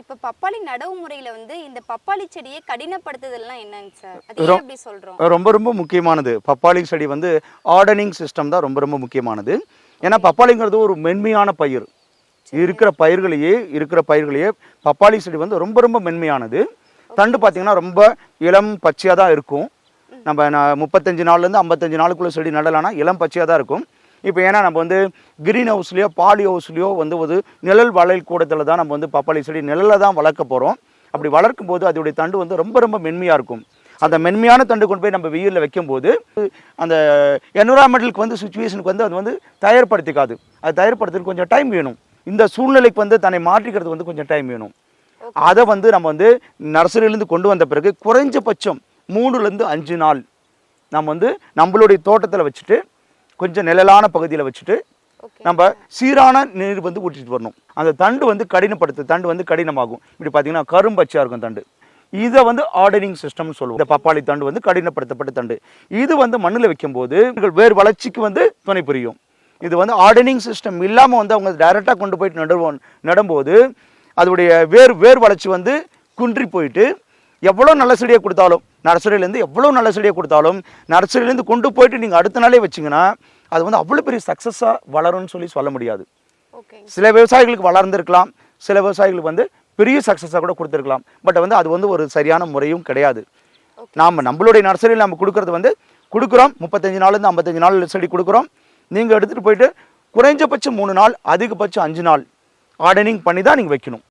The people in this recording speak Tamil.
இப்ப பப்பாளி நடவு முறையில வந்து இந்த பப்பாளி செடியை கடினப்படுத்துதல்லாம் என்னங்க சார்? அது ஏன் அப்படி சொல்றோம்? ரொம்ப ரொம்ப முக்கியமானது. பப்பாளி செடி வந்து ஆர்டனிங் சிஸ்டம் தான் ரொம்ப ரொம்ப முக்கியமானது. ஏன்னா பப்பாளிங்கிறது ஒரு மென்மையான பயிர். இருக்கிற பயிர்களையே இருக்கிற பயிர்களையே பப்பாளி செடி வந்து ரொம்ப ரொம்ப மென்மையானது. தண்டு பார்த்தீங்கன்னா ரொம்ப இளம் பச்சையாக தான் இருக்கும். நம்ம முப்பத்தஞ்சு நாள்லேருந்து ஐம்பத்தஞ்சு நாளுக்குள்ள செடி நடலான்னா இளம் பச்சையாக தான் இருக்கும். இப்போ ஏன்னா நம்ம வந்து கிரீன் ஹவுஸ்லேயோ பாலி ஹவுஸ்லேயோ வந்து ஒரு நிழல் வளல் கூடத்தில் தான் நம்ம வந்து பப்பாளி செடி நிழலில் தான் வளர்க்க போகிறோம் அப்படி வளர்க்கும் போது அதோடைய தண்டு வந்து ரொம்ப ரொம்ப மென்மையாக இருக்கும். அந்த மென்மையான தண்டு கொண்டு போய் நம்ம வெயிலில் வைக்கும்போது அந்த என்விரான்மெண்டலுக்கு வந்து சுச்சுவேஷனுக்கு வந்து அது வந்து தயார்படுத்திக்காது. அது தயார்படுத்துறதுக்கு கொஞ்சம் டைம் வேணும். இந்த சூழ்நிலைக்கு வந்து தன்னை மாற்றிக்கிறது வந்து கொஞ்சம் டைம் வேணும். அதை வந்து நம்ம வந்து நர்சரியிலேருந்து கொண்டு வந்த பிறகு குறைஞ்சபட்சம் மூணுலேருந்து அஞ்சு நாள் நம்ம வந்து நம்மளுடைய தோட்டத்தில் வச்சுட்டு கொஞ்சம் நிழலான பகுதியில் வச்சுட்டு நம்ம சீரான நீர் வந்து ஊற்றிட்டு வரணும். அந்த தண்டு வந்து கடினப்படுத்து தண்டு வந்து கடினமாகும். இப்படி பார்த்தீங்கன்னா கரும்பச்சையாக இருக்கும் தண்டு. இதை வந்து ஆர்டரிங் சிஸ்டம்னு சொல்லுவோம். இந்த பப்பாளி தண்டு வந்து கடினப்படுத்தப்பட்ட தண்டு. இது வந்து மண்ணில் வைக்கும்போது வேர் வளர்ச்சிக்கு வந்து துணை புரியும். இது வந்து ஆர்டனிங் சிஸ்டம் இல்லாமல் வந்து அவங்க டைரெக்டாக கொண்டு போயிட்டு நடுவோம் நடும்போது அதோடைய வேர் வேர் வளர்ச்சி வந்து குன்றி போயிட்டு எவ்வளோ நல்ல செடியை கொடுத்தாலும் நர்சரியிலேருந்து எவ்வளோ நல்ல செடியை கொடுத்தாலும் நர்சரியிலேருந்து கொண்டு போயிட்டு நீங்கள் அடுத்த நாளே வச்சிங்கன்னா அது வந்து அவ்வளோ பெரிய சக்ஸஸாக வளரும்னு சொல்லி சொல்ல முடியாது. சில விவசாயிகளுக்கு வளர்ந்துருக்கலாம் சில விவசாயிகளுக்கு வந்து பெரிய சக்ஸஸாக கூட கொடுத்துருக்கலாம். பட் வந்து அது வந்து ஒரு சரியான முறையும் கிடையாது. நாம் நம்மளுடைய நர்சரியில் நம்ம கொடுக்கறது வந்து கொடுக்குறோம் முப்பத்தஞ்சு நாள்லேருந்து ஐம்பத்தஞ்சு நாள் செடி கொடுக்குறோம். நீங்கள் எடுத்துகிட்டு போயிட்டு குறைஞ்சபட்சம் மூணு நாள் அதிகபட்சம் அஞ்சு நாள் ஆர்டனிங் பண்ணி தான் நீங்கள் வைக்கணும்.